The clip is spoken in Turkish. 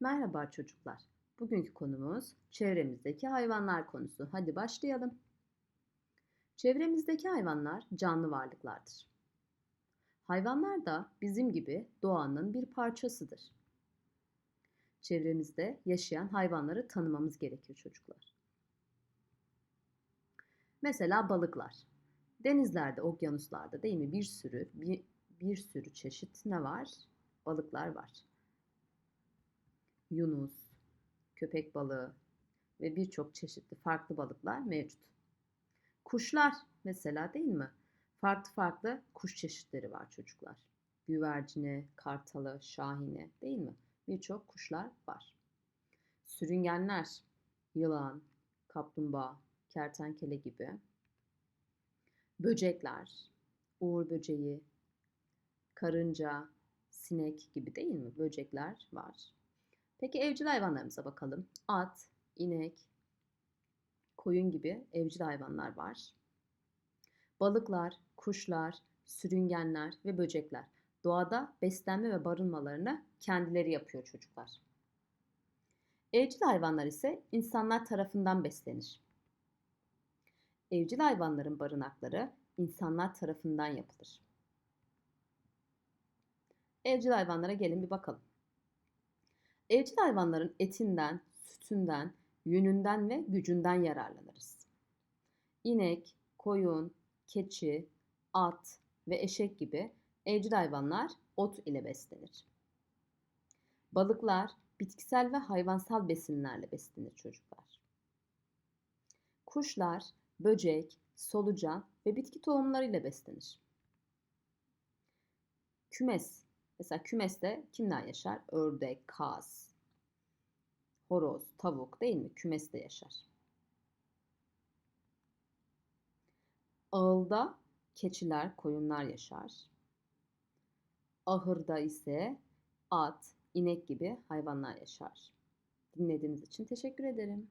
Merhaba çocuklar. Bugünkü konumuz çevremizdeki hayvanlar konusu. Hadi başlayalım. Çevremizdeki hayvanlar canlı varlıklardır. Hayvanlar da bizim gibi doğanın bir parçasıdır. Çevremizde yaşayan hayvanları tanımamız gerekir çocuklar. Mesela balıklar. Denizlerde, okyanuslarda değil mi bir sürü bir, bir sürü çeşit ne var? Balıklar var yunus, köpek balığı ve birçok çeşitli farklı balıklar mevcut. Kuşlar mesela değil mi? Farklı farklı kuş çeşitleri var çocuklar. Güvercine, kartalı, şahine değil mi? Birçok kuşlar var. Sürüngenler, yılan, kaplumbağa, kertenkele gibi. Böcekler, uğur böceği, karınca, sinek gibi değil mi? Böcekler var. Peki evcil hayvanlarımıza bakalım. At, inek, koyun gibi evcil hayvanlar var. Balıklar, kuşlar, sürüngenler ve böcekler doğada beslenme ve barınmalarını kendileri yapıyor çocuklar. Evcil hayvanlar ise insanlar tarafından beslenir. Evcil hayvanların barınakları insanlar tarafından yapılır. Evcil hayvanlara gelin bir bakalım. Evcil hayvanların etinden, sütünden, yününden ve gücünden yararlanırız. İnek, koyun, keçi, at ve eşek gibi evcil hayvanlar ot ile beslenir. Balıklar bitkisel ve hayvansal besinlerle beslenir çocuklar. Kuşlar böcek, solucan ve bitki tohumları ile beslenir. Kümes Mesela kümeste kimler yaşar? Ördek, kaz, horoz, tavuk değil mi? Kümeste yaşar. Ağılda keçiler, koyunlar yaşar. Ahırda ise at, inek gibi hayvanlar yaşar. Dinlediğiniz için teşekkür ederim.